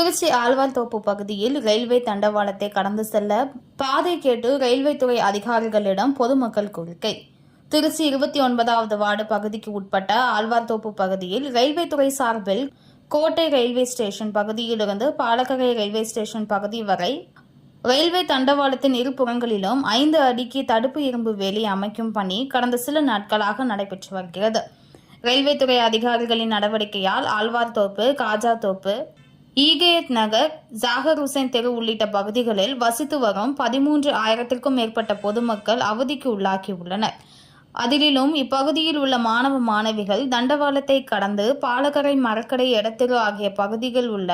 திருச்சி ஆழ்வார்தோப்பு பகுதியில் ரயில்வே தண்டவாளத்தை கடந்து செல்ல பாதை கேட்டு ரயில்வே துறை அதிகாரிகளிடம் பொதுமக்கள் கோரிக்கை. திருச்சி இருபத்தி ஒன்பதாவது வார்டு பகுதிக்கு உட்பட்ட ஆழ்வார்தோப்பு பகுதியில் ரயில்வே துறை சார்பில் கோட்டை ரயில்வே ஸ்டேஷன் பகுதியிலிருந்து பாலக்கரை ரயில்வே ஸ்டேஷன் பகுதி வரை ரயில்வே தண்டவாளத்தின் இரு புறங்களிலும் ஐந்து அடிக்கு தடுப்பு இரும்பு வேலி அமைக்கும் பணி கடந்த சில நாட்களாக நடைபெற்று வருகிறது. ரயில்வே துறை அதிகாரிகளின் நடவடிக்கையால் ஆழ்வார்தோப்பு காஜாதோப்பு ஈகேத் நகர் ஜாகர் ஹுசைன் தெரு உள்ளிட்ட பகுதிகளில் வசித்து வரும் பதிமூன்று ஆயிரத்திற்கும் மேற்பட்ட பொதுமக்கள் அவதிக்கு உள்ளாகியுள்ளனர். அதிலும் இப்பகுதியில் உள்ள மாணவ மாணவிகள் தண்டவாளத்தை கடந்து பாலக்கரை மரக்கடை எடத்தெரு ஆகிய பகுதிகள் உள்ள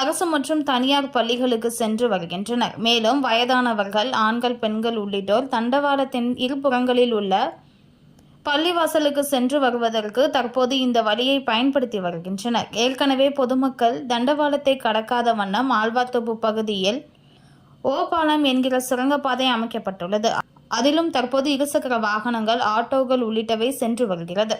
அரசு மற்றும் தனியார் பள்ளிகளுக்கு சென்று வருகின்றனர். மேலும் வயதானவர்கள் ஆண்கள் பெண்கள் உள்ளிட்டோர் தண்டவாளத்தின் இருபுறங்களில் உள்ள பள்ளிவாசலுக்கு சென்று வருவதற்கு தற்போது இந்த வழியை பயன்படுத்தி வருகின்றனர். ஏற்கனவே பொதுமக்கள் தண்டவாளத்தை கடக்காத வண்ணம் ஆழ்வார்த்தோப்பு பகுதியில் ஓபாலம் என்கிற சுரங்கப்பாதை அமைக்கப்பட்டுள்ளது. அதிலும் தற்போது இருசக்கர வாகனங்கள் ஆட்டோக்கள் உள்ளிட்டவை சென்று வருகிறது.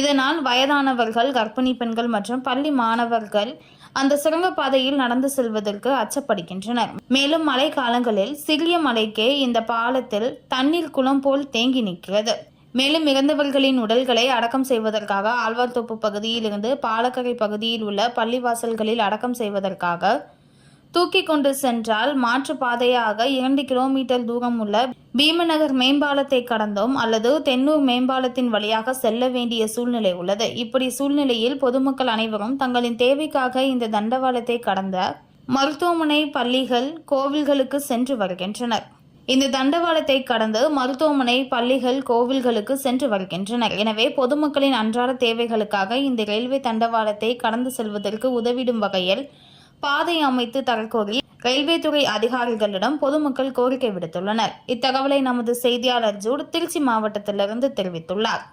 இதனால் வயதானவர்கள் கர்ப்பிணி பெண்கள் மற்றும் பள்ளி மாணவர்கள் அந்த சுரங்கப்பாதையில் நடந்து செல்வதற்கு அச்சப்படுகின்றனர். மேலும் மழை காலங்களில் சிறிய மழைக்கே இந்த பாலத்தில் தண்ணீர் குளம் போல் தேங்கி நிற்கிறது. மேலும் இறந்தவர்களின் உடல்களை அடக்கம் செய்வதற்காக ஆழ்வார்தோப்பு பகுதியிலிருந்து பாலக்கரை பகுதியில் உள்ள பள்ளிவாசல்களில் அடக்கம் செய்வதற்காக தூக்கி கொண்டு சென்றால் மாற்று பாதையாக இரண்டு கிலோமீட்டர் தூரம் உள்ள பீமநகர் மேம்பாலத்தை கடந்தும் அல்லது தென்னூர் மேம்பாலத்தின் வழியாக செல்ல வேண்டிய சூழ்நிலை உள்ளது. இப்படி சூழ்நிலையில் பொதுமக்கள் அனைவரும் தங்களின் தேவைக்காக இந்த தண்டவாளத்தை கடந்த மருத்துவமனை பள்ளிகள் கோவில்களுக்கு சென்று வருகின்றனர். இந்த தண்டவாளத்தை கடந்து மருத்துவமனை பள்ளிகள் கோவில்களுக்கு சென்று வருகின்றனர். எனவே பொதுமக்களின் அன்றாட தேவைகளுக்காக இந்த ரயில்வே தண்டவாளத்தை கடந்து செல்வதற்கு உதவிடும் வகையில் பாதை அமைத்து தரக்கோரி ரயில்வே துறை அதிகாரிகளிடம் பொதுமக்கள் கோரிக்கை விடுத்துள்ளனர். இத்தகவலை நமது செய்தியாளர் ஜூட் திருச்சி மாவட்டத்திலிருந்து தெரிவித்துள்ளார்.